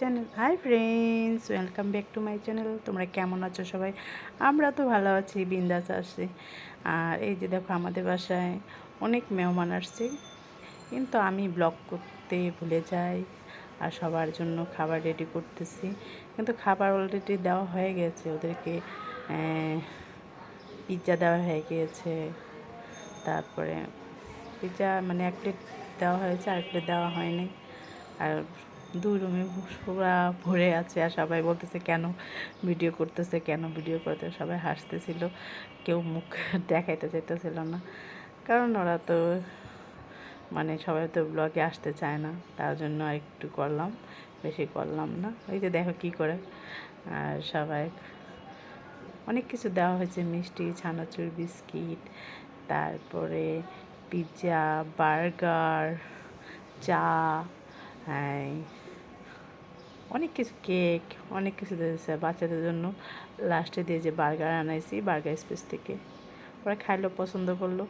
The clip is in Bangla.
Channel hi friends welcome back to my channel তোমরা কেমন আছো সবাই? আমরা তো ভালো আছি, বিন্দাস আসছি আর এই যে দেখো আমাদের বাসায় অনেক মেহমান আসছে। কিন্তু আমি ব্লগ করতে ভুলে যাই আর সবার জন্য খাবার রেডি করতেছি। কিন্তু খাবার অলরেডি দেওয়া হয়ে গেছে। ওদেরকে পিৎজা দেওয়া হয়ে গিয়েছে। তারপরে পিৎজা মানে এক প্লেট দেওয়া হয়েছে, আর প্লেট দেওয়া হয়নি। আর দুই রুমে পুরা ভরে আছে আর সবাই বলতেছে, কেন ভিডিও করতেছে, কেন ভিডিও করতে সবাই হাসতেছিল, কেউ মুখ দেখাইতে চাইতেছিল না। কারণ ওরা তো মানে সবাই তো ব্লগে আসতে চায় না, তার জন্য একটু করলাম, বেশি করলাম না। ওই যে দেখো কী করে, আর সবাই অনেক কিছু দেওয়া হয়েছে, মিষ্টি, ছানাচুর, বিস্কিট, তারপরে পিৎজা বার্গার চা হ্যাঁ অনেক কিছু কেক, অনেক কিছু দিয়েছে বাচ্চাদের জন্য। লাস্টে দিয়ে যে বার্গার আনাইছি বার্গার স্পেস থেকে। ওরা খাইলো, পছন্দ করল।